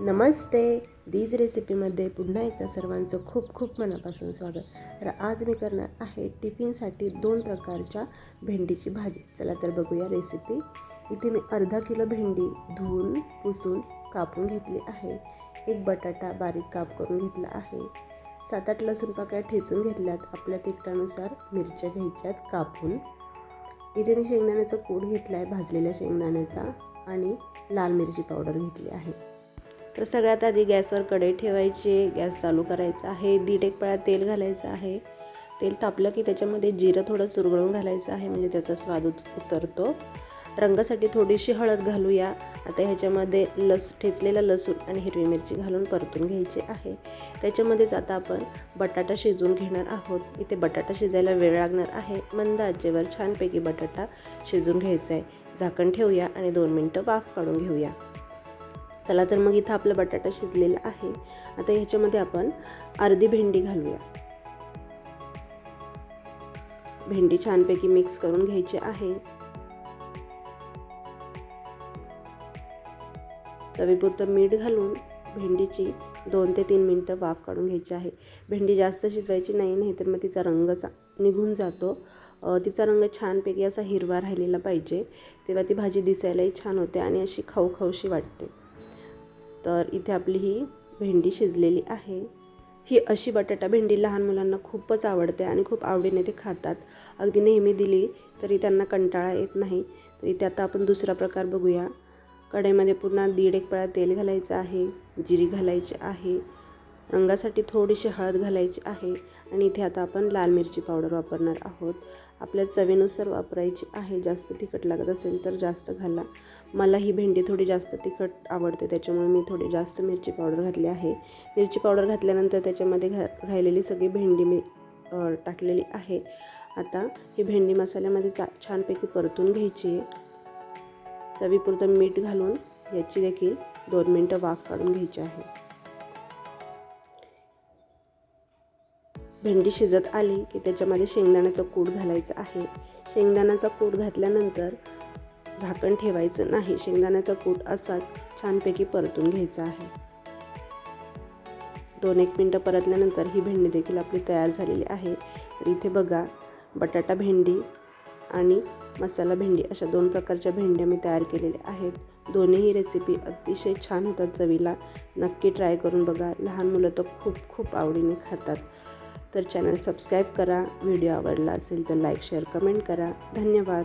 नमस्ते. These रेसिपीमध्ये पुन्हा एकदा सर्वांचं खूप खूप मनापासून स्वागत. तर आज मी करणार आहे टिफिनसाठी दोन प्रकारच्या भेंडीची भाजी. चला तर बघूया रेसिपी इथे मी अर्धा किलो भेंडी धुवून पुसून कापून घेतली आहे. एक बटाटा बारीक काप करून घेतला आहे. सात आठ लसूण पाकळ्या ठेचून घेतल्यात. आपल्या तिखटानुसार मिरच्या घ्यायच्यात कापून. इथे मी शेंगदाण्याचा कूट घेतला आहे भाजलेल्या शेंगदाण्याचा. आणि लाल मिरची पावडर घेतली आहे. तर सगळ्यात आधी गॅसवर कढई ठेवायची गॅस चालू करायचा आहे दीड एक पळा तेल घालायचं आहे. तेल तापलं की त्याच्यामध्ये जिरं थोडं चुरगळून घालायचं आहे म्हणजे त्याचा स्वाद उत उतरतो. रंगासाठी थोडीशी हळद घालूया. आता ह्याच्यामध्ये लस ठेचलेला लसूण आणि हिरवी मिरची घालून परतून घ्यायची आहे. त्याच्यामध्येच आता आपण बटाटा शिजवून घेणार आहोत. इथे बटाटा शिजायला वेळ लागणार आहे. मंद आजेवर छानपैकी बटाटा शिजून घ्यायचा आहे. झाकण ठेवूया आणि दोन मिनटं वाफ काढून घेऊया. चला तर मग इथं आपला बटाटा शिजलेला आहे. आता ह्याच्यामध्ये आपण अर्धी भेंडी घालूया. भेंडी छानपैकी मिक्स करून घ्यायची आहे. चवीपुरतं मीठ घालून भेंडीची दोन ते तीन मिनटं वाफ काढून घ्यायची आहे. भेंडी जास्त शिजवायची नाही नाही तर मग तिचा रंग चा निघून जातो. तिचा रंग छानपैकी असा हिरवा राहिलेला पाहिजे. तेव्हा ती भाजी दिसायलाही छान होते आणि अशी खाऊ खाऊशी वाटते. तर इथे आपली ही भेंडी शिजलेली आहे. ही अशी बटाटा भेंडी लहान मुलांना खूपच आवडते आणि खूप आवडीने ते खातात. अगदी नेहमी दिली तरी त्यांना कंटाळा येत नाही. तर इथे आता आपण दुसरा प्रकार बघूया. कढईमध्ये पुन्हा दीड एक पळा तेल घालायचं आहे जिरी घालायची आहे. रंगासाठी थोडीशी हळद घालायची आहे आणि इथे आता आपण लाल मिरची पावडर वापरणार आहोत. आपल्या चवीनुसार वापरायची आहे. जास्त तिखट लागत असेल तर जास्त घाला. मला ही भेंडी थोडी जास्त तिखट आवडते त्याच्यामुळे मी थोडी जास्त मिरची पावडर घातली आहे. मिरची पावडर घातल्यानंतर त्याच्यामध्ये घा राहिलेली सगळी भेंडी मी टाकलेली आहे. आता ही भेंडी मसाल्यामध्ये चा छानपैकी परतून घ्यायची. आहे चवीपुरतं मीठ घालून याची देखील दोन मिनटं वाफ काढून घ्यायची आहे. भेंडी शिजत आली की त्याच्यामध्ये शेंगदाण्याचं कूट घालायचं आहे. शेंगदाण्याचा कूट घातल्यानंतर झाकण ठेवायचं नाही. शेंगदाण्याचा कूट असाच छानपैकी परतून घ्यायचा आहे. दोन एक मिनटं परतल्यानंतर ही भेंडी देखील आपली तयार झालेली आहे. तर इथे बघा बटाटा भेंडी आणि मसाला भेंडी अशा दोन प्रकारच्या भेंड्या मी तयार केलेल्या आहेत. दोन्हीही रेसिपी अतिशय छान होतात चवीला. नक्की ट्राय करून बघा. लहान मुलं तर खूप खूप आवडीने खातात. तर चॅनल सबस्क्राईब करा. व्हिडिओ आवडला असेल तर लाईक शेअर कमेंट करा. धन्यवाद.